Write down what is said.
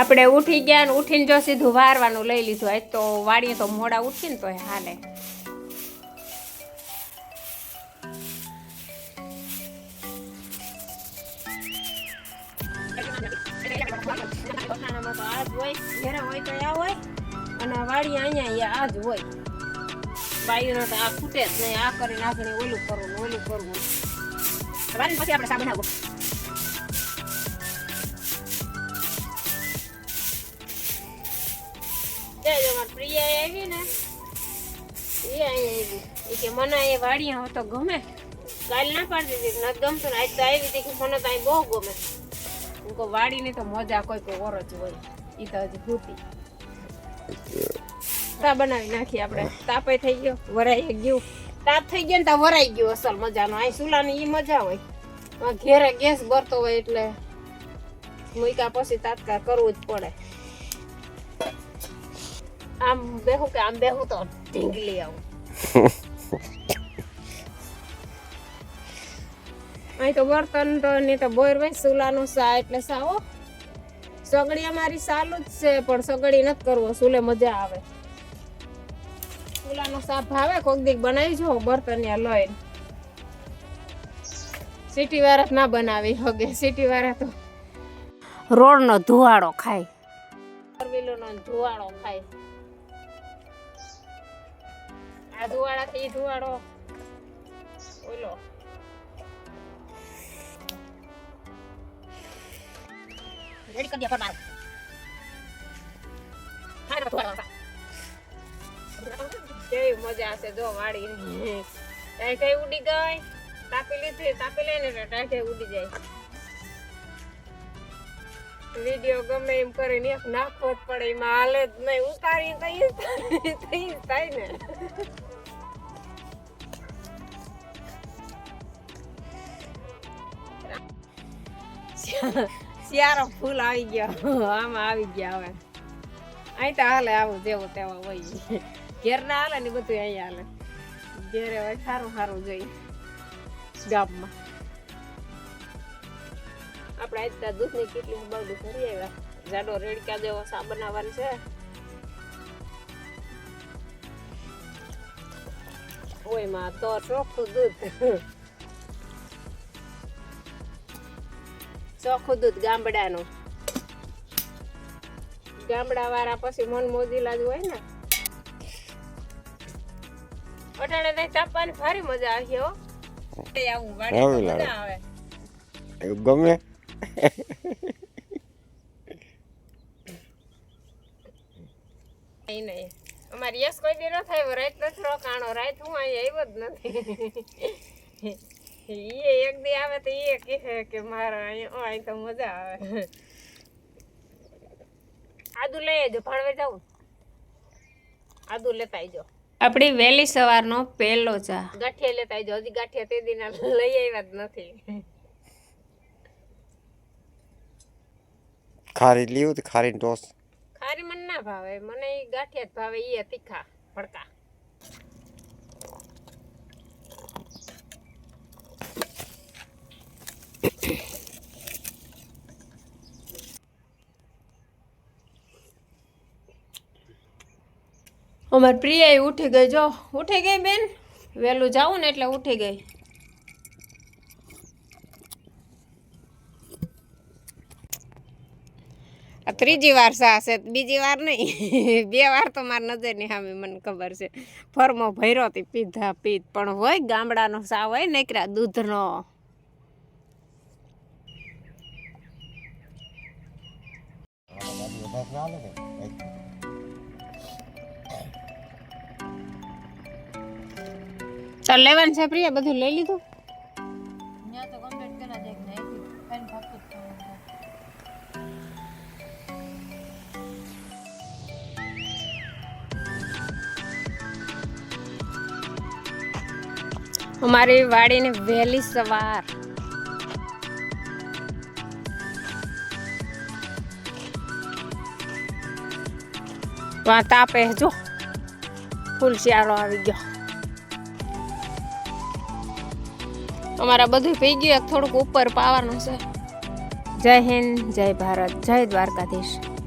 આપણે ઉઠી ગયા ને ઉઠીને જો સીધું વારવાનું લઈ લીધું. આજ તો વાળીએ તો મોડા ઉઠીને તો હાલે. હોય હોય હોય અને વાડી અહીંયા આ જ હોય. બાયુનો તો આ ખૂટે જ નહીં. આ કરીને આપણે ઓલું કરવું ઓલું કરવું. વાડીને પછી આપણે સા બનાવવું જો, મારી પ્રિયા આવી ને, એ આવી. એ કે મને એ વાડીયા હોય તો ગમે. કાલ ના પાડતી હતી નથી ગમતું ને આજ તો આવી હતી કે મને તો અહીં બહુ ગમે. હું કહું, વાડીની તો મજા કોઈ કોઈ ઓર જ હોય. એ તો હજી ફૂટી તા બનાવી નાખી આપણે. તાપે થઈ ગયો, વરાઈ ગયું. તાપ થઈ ગયો ને તા વરાઈ ગયું અસલ મજાનો. અહીં સુલાની એ મજા હોય. ઘેરે ગેસ ભરતો હોય એટલે મૂક્યા પછી તાત્કાળ કરવું જ પડે. આમ બેહું કે આમ બેહું તો ઢીંગલી આવું. અહીં તો બર્તન તો ને તો બોર સુલાનું સા એટલે સાવો સગડી અમારી સાલું જ છે પણ સગડી નથી કરવો સુલે મજા આવે. સુલાનો સા ભાવે? કોક દીક બનાવી જો બર્તન યા લઈને. સિટી વાળા ના બનાવી હગે. સિટી વાળા તો રોડનો ધુવાડો ખાય. ફોરવીલરનો ધુવાડો ખાય. આ ધુવાડાથી ઈ ધુવાડો. ઓલો. રેડી કરી દે પર માર હાય ધુવાડો કેવી મજા આવશે જો વાડી કઈ ઉડી ગઈ તાપી લીધી તાપી લઈને ટાંકે ઉડી જાય. વીડિયો ગમે એમ કરીને એક નાખવો જ પડે એમાં હાલે જ નહીં. ઉતારી થઈ તઈ થાય ને. શિયાળો ફૂલ આવી ગયો. આમાં આવી ગયા હવે. અહીં તો હાલે આવું જેવું તેવું હોય. ઘેર ના હાલે ને બધું અહીંયા હાલે. ઘેરે હોય સારું સારું જોઈએ. ગામમાં. આપણે આજ ત્યાં દૂધની કેટલી બાવડું કરી આવ્યા. જાડો રેડકા જેવો સા બનાવવાનું છે. ઓયમાં તો ચોખ્ખું દૂધ. ચોખ્ખું દૂધ ગામડાનું. ગામડા વાળા પછી મન મોજીલા જ હોય ને. અટાણે તઈ તાપવાની ભારી મજા આવી હો. આવું વાડી તો આવી લાગે. મજા આવે. ગમે. નહીં નહીં અમારી યસ કોઈ દી ન થાય રાત નથી રોકાણો. રાત હું અહીં આવ્યો જ નથી. એ એક દી આવે તો એ કહે કે મારે અહીં ઓ, અહીં તો મજા આવે. આદુ લઈ આવજો ભાણવે જાઉં આદુ લેતા આવજો. આપણી વહેલી સવારનો પહેલો ચા. ગાંઠિયા લેતા આવજો. હજી ગાંઠિયા તે દીના લઈ આવ્યા જ નથી. ખારી લીવું તો ખારી ટોસ. ખારી મને ના ભાવે. મને એ ગાંઠિયા જ ભાવે એ તીખા ભડકા. અમાર પ્રિયા ઉઠી ગઈ. જો ઉઠી ગઈ બેન? વહેલું જાવું ને એટલે ઉઠી ગઈ. આ ત્રીજી વાર સાસે બીજી વાર નહીં. બે વાર તો મારી નજરની સામે મને ખબર છે. ફરમો ભૈરો હતી પીધા પીધ. પણ હોય ગામડાનો સાવ હોય નીકળ્યા દૂધનો. ચાલ લેવાનું છે પ્રિયા? બધું લઈ લીધું? અમારી વાડીની વહેલી સવાર. તાપે જો. ફૂલ શિયાળો આવી ગયો. અમારા બધું પી થોડુંક ઉપર પાવાનું છે. જય હિન્દ જય ભારત જય દ્વારકાધીશ.